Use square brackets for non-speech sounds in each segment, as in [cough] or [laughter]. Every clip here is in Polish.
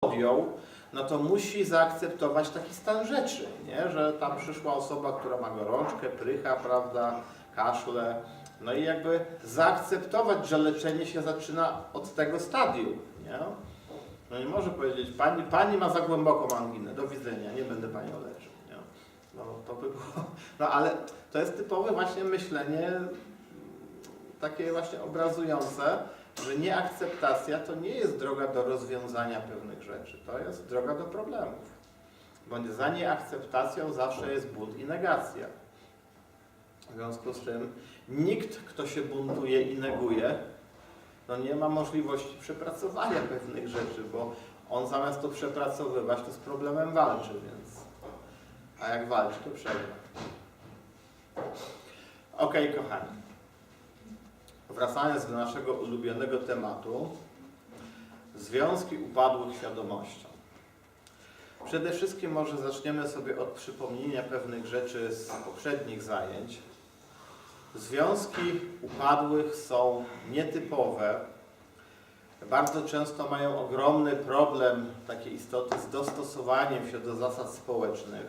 podjął, no to musi zaakceptować taki stan rzeczy, nie? że tam przyszła osoba, która ma gorączkę, prycha, prawda, kaszle, no i jakby zaakceptować, że leczenie się zaczyna od tego stadium, nie? No nie może powiedzieć, pani, pani ma za głęboką anginę, do widzenia, nie będę panią leczył, nie? No to by było, no ale to jest typowe właśnie myślenie takie właśnie obrazujące, że nieakceptacja to nie jest droga do rozwiązania pewnych rzeczy, to jest droga do problemów. Bo za nieakceptacją zawsze jest bunt i negacja. W związku z czym nikt, kto się buntuje i neguje, no nie ma możliwości przepracowania pewnych rzeczy, bo on zamiast to przepracowywać, to z problemem walczy, więc a jak walczy, to przegra. Okej, kochani. Wracając do naszego ulubionego tematu, związki upadłych świadomością. Przede wszystkim może zaczniemy sobie od przypomnienia pewnych rzeczy z poprzednich zajęć. Związki upadłych są nietypowe. Bardzo często mają ogromny problem, takie istoty, z dostosowaniem się do zasad społecznych.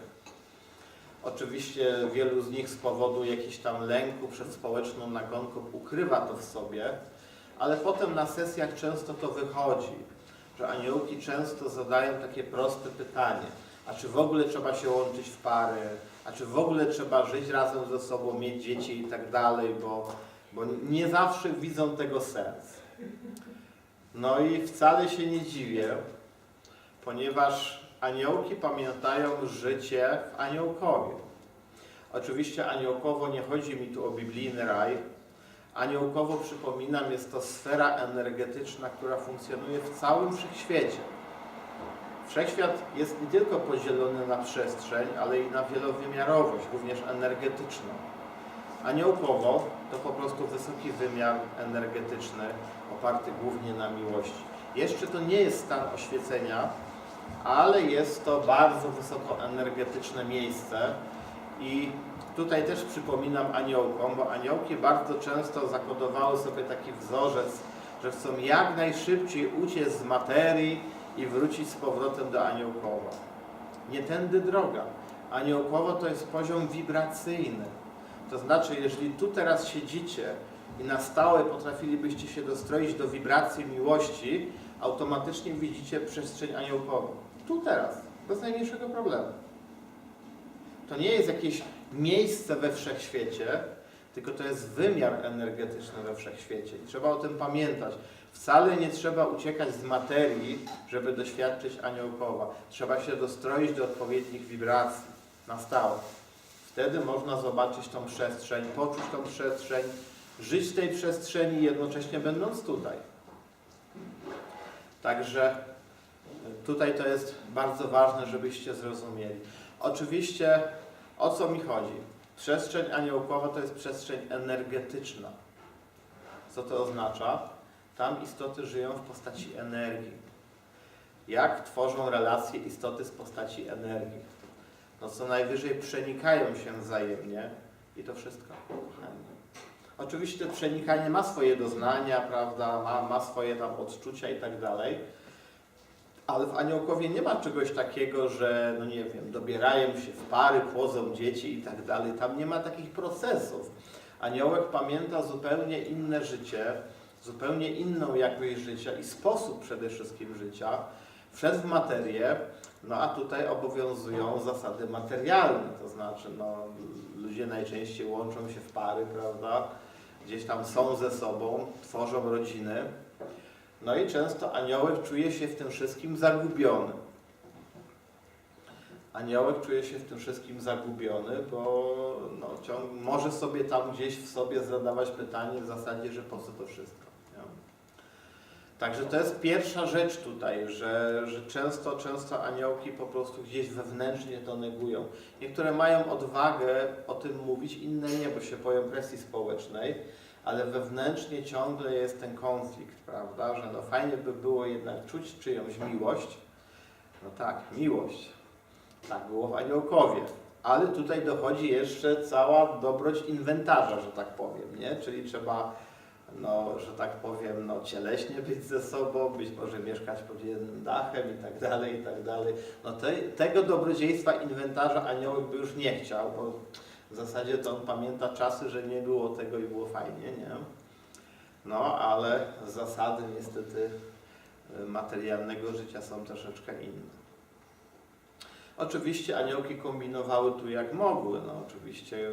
Oczywiście wielu z nich z powodu jakichś tam lęku przed społeczną nagonką ukrywa to w sobie, ale potem na sesjach często to wychodzi, że aniołki często zadają takie proste pytanie, a czy w ogóle trzeba się łączyć w pary, a czy w ogóle trzeba żyć razem ze sobą, mieć dzieci i tak dalej, bo, bo nie zawsze widzą tego sens. No i wcale się nie dziwię, ponieważ aniołki pamiętają życie w aniołkowie. Oczywiście aniołkowo nie chodzi mi tu o biblijny raj. Aniołkowo, przypominam, jest to sfera energetyczna, która funkcjonuje w całym wszechświecie. Wszechświat jest nie tylko podzielony na przestrzeń, ale i na wielowymiarowość, również energetyczną. Aniołkowo to po prostu wysoki wymiar energetyczny, oparty głównie na miłości. Jeszcze to nie jest stan oświecenia, ale jest to bardzo wysokoenergetyczne miejsce i tutaj też przypominam aniołkom, bo aniołki bardzo często zakodowały sobie taki wzorzec, że chcą jak najszybciej uciec z materii i wrócić z powrotem do aniołkowa. Nie tędy droga. Aniołkowo to jest poziom wibracyjny. To znaczy, jeżeli tu teraz siedzicie i na stałe potrafilibyście się dostroić do wibracji miłości, automatycznie widzicie przestrzeń aniołkową. Tu teraz, bez najmniejszego problemu. To nie jest jakieś miejsce we wszechświecie, tylko to jest wymiar energetyczny we wszechświecie. I trzeba o tym pamiętać. Wcale nie trzeba uciekać z materii, żeby doświadczyć aniołkowa. Trzeba się dostroić do odpowiednich wibracji na stałe. Wtedy można zobaczyć tą przestrzeń, poczuć tą przestrzeń, żyć w tej przestrzeni, jednocześnie będąc tutaj. Także tutaj to jest bardzo ważne, żebyście zrozumieli. Oczywiście o co mi chodzi? Przestrzeń aniołkowa to jest przestrzeń energetyczna. Co to oznacza? Tam istoty żyją w postaci energii. Jak tworzą relacje istoty z postaci energii? No co najwyżej przenikają się wzajemnie i to wszystko. kochani. Oczywiście to przenikanie ma swoje doznania, prawda, ma, ma swoje tam odczucia i tak dalej, ale w aniołkowie nie ma czegoś takiego, że, no nie wiem, dobierają się w pary, płodzą dzieci i tak dalej. Tam nie ma takich procesów. Aniołek pamięta zupełnie inne życie, zupełnie inną jakość życia i sposób przede wszystkim życia. Wszedł w materię, no a tutaj obowiązują zasady materialne, to znaczy no, ludzie najczęściej łączą się w pary, prawda? Gdzieś tam są ze sobą, tworzą rodziny. No i często aniołek czuje się w tym wszystkim zagubiony. Aniołek czuje się w tym wszystkim zagubiony, bo no, może sobie tam gdzieś w sobie zadawać pytanie w zasadzie, że po co to wszystko. Także to jest pierwsza rzecz tutaj, że, że często, często aniołki po prostu gdzieś wewnętrznie to negują. Niektóre mają odwagę o tym mówić, inne nie, bo się boją presji społecznej ale wewnętrznie ciągle jest ten konflikt, prawda, że no fajnie by było jednak czuć czyjąś miłość. No tak, miłość. Tak było w Aniołkowie. Ale tutaj dochodzi jeszcze cała dobroć inwentarza, że tak powiem, nie? Czyli trzeba no, że tak powiem, no, cieleśnie być ze sobą, być może mieszkać pod jednym dachem i tak dalej, i tak dalej. No te, tego dobrodziejstwa inwentarza aniołek by już nie chciał, bo w zasadzie to on pamięta czasy, że nie było tego i było fajnie, nie? No, ale zasady niestety y, materialnego życia są troszeczkę inne. Oczywiście aniołki kombinowały tu jak mogły. No, oczywiście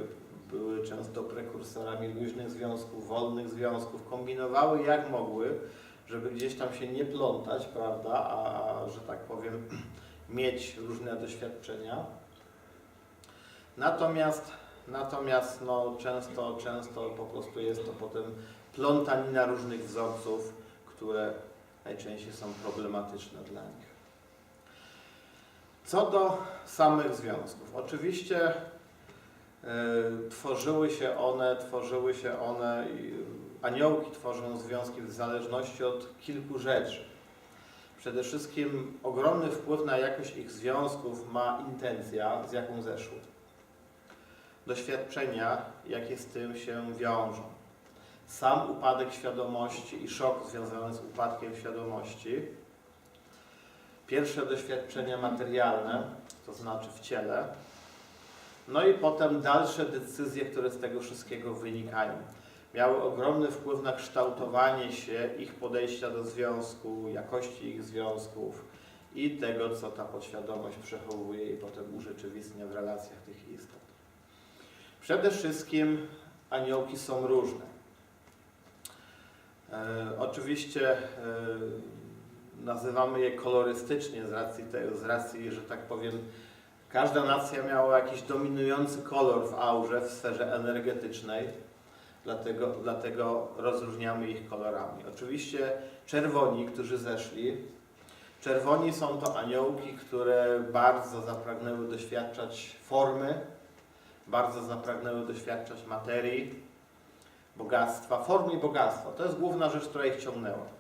były często prekursorami luźnych związków, wolnych związków. Kombinowały jak mogły, żeby gdzieś tam się nie plątać, prawda, a że tak powiem, [clears throat] mieć różne doświadczenia. Natomiast, natomiast no, często, często po prostu jest to potem plątanina różnych wzorców, które najczęściej są problematyczne dla nich. Co do samych związków. Oczywiście tworzyły się one, tworzyły się one, aniołki tworzą związki w zależności od kilku rzeczy. Przede wszystkim ogromny wpływ na jakość ich związków ma intencja, z jaką zeszły. Doświadczenia, jakie z tym się wiążą. Sam upadek świadomości i szok związany z upadkiem świadomości. Pierwsze doświadczenia materialne, to znaczy w ciele. No i potem dalsze decyzje, które z tego wszystkiego wynikają. Miały ogromny wpływ na kształtowanie się ich podejścia do związku, jakości ich związków i tego, co ta podświadomość przechowuje i potem urzeczywistnia w relacjach tych istot. Przede wszystkim aniołki są różne. E, oczywiście e, nazywamy je kolorystycznie z racji, tego, z racji, że tak powiem, każda nacja miała jakiś dominujący kolor w aurze, w sferze energetycznej, dlatego, dlatego rozróżniamy ich kolorami. Oczywiście czerwoni, którzy zeszli, czerwoni są to aniołki, które bardzo zapragnęły doświadczać formy, bardzo zapragnęły doświadczać materii, bogactwa, formy i bogactwa. To jest główna rzecz, która ich ciągnęła.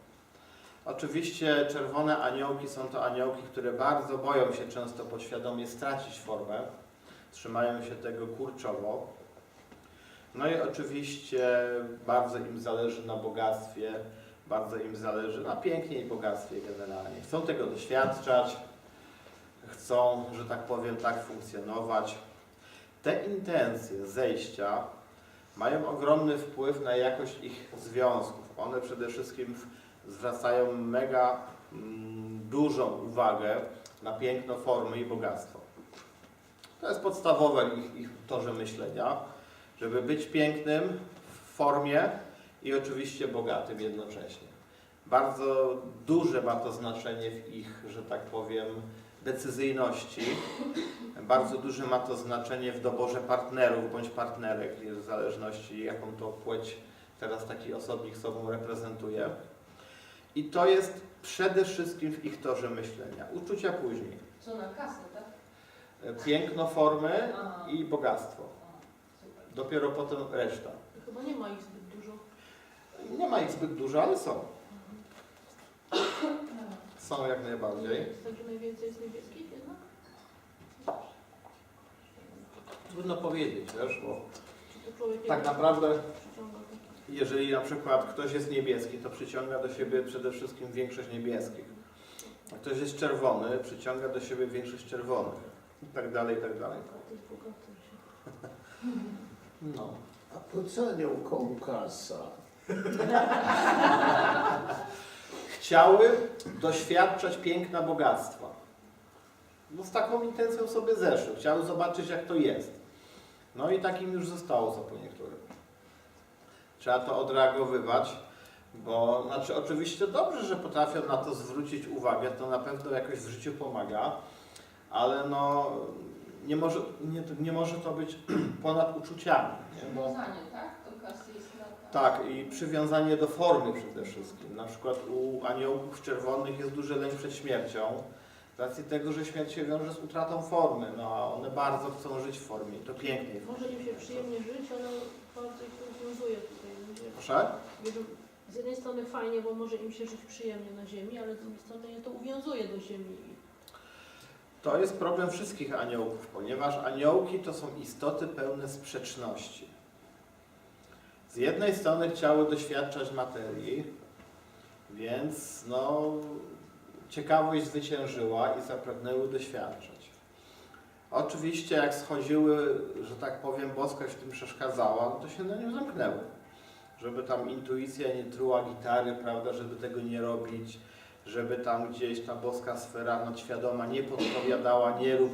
Oczywiście czerwone aniołki są to aniołki, które bardzo boją się często podświadomie stracić formę. Trzymają się tego kurczowo. No i oczywiście bardzo im zależy na bogactwie, bardzo im zależy na pięknie i bogactwie generalnie. Chcą tego doświadczać, chcą, że tak powiem, tak funkcjonować. Te intencje zejścia mają ogromny wpływ na jakość ich związków. One przede wszystkim zwracają mega mm, dużą uwagę na piękno formy i bogactwo. To jest podstawowe ich, ich torze myślenia, żeby być pięknym w formie i oczywiście bogatym jednocześnie. Bardzo duże ma to znaczenie w ich, że tak powiem, decyzyjności. Bardzo duże ma to znaczenie w doborze partnerów bądź partnerek, w zależności jaką to płeć teraz taki osobnik sobą reprezentuje. I to jest przede wszystkim w ich torze myślenia. Uczucia później. Co na kasę, tak? Piękno formy Aha. i bogactwo. A, super. Dopiero potem reszta. Chyba nie ma ich zbyt dużo. Nie ma ich zbyt dużo, ale są. Są jak najbardziej. Tak, że najwięcej jest niebieskich jednak? Trudno powiedzieć, wiesz, bo Czy to człowiek tak naprawdę przyciąga? Jeżeli na przykład ktoś jest niebieski, to przyciąga do siebie przede wszystkim większość niebieskich. Ktoś jest czerwony, przyciąga do siebie większość czerwonych. I tak dalej, i tak dalej. [laughs] No. A po co aniołkom kasa? [laughs] Chciały doświadczać piękna bogactwa. No z taką intencją sobie zeszły. Chciały zobaczyć, jak to jest. No i takim już zostało co po niektórym. Trzeba to odreagowywać, bo znaczy oczywiście dobrze, że potrafią na to zwrócić uwagę, to na pewno jakoś w życiu pomaga, ale no nie może, nie, nie może to być [clears throat] ponad uczuciami. Nie? Bo, Przywiązanie, tak? Tak, i przywiązanie do formy przede wszystkim. Na przykład u aniołków czerwonych jest duży lęk przed śmiercią, z racji tego, że śmierć się wiąże z utratą formy, no a one bardzo chcą żyć w formie, to piękniej. Może im się przyjemnie żyć, ale bardzo ich to Proszę? z jednej strony fajnie, bo może im się żyć przyjemnie na ziemi, ale z drugiej strony je to uwiązuje do ziemi. To jest problem wszystkich aniołków, ponieważ aniołki to są istoty pełne sprzeczności. Z jednej strony chciały doświadczać materii, więc no, ciekawość zwyciężyła i zapragnęły doświadczać. Oczywiście jak schodziły, że tak powiem, boskość w tym przeszkadzała, no to się na nią zamknęły. Żeby tam intuicja nie truła gitary, prawda, żeby tego nie robić, żeby tam gdzieś ta boska sfera nadświadoma nie podpowiadała, nie rób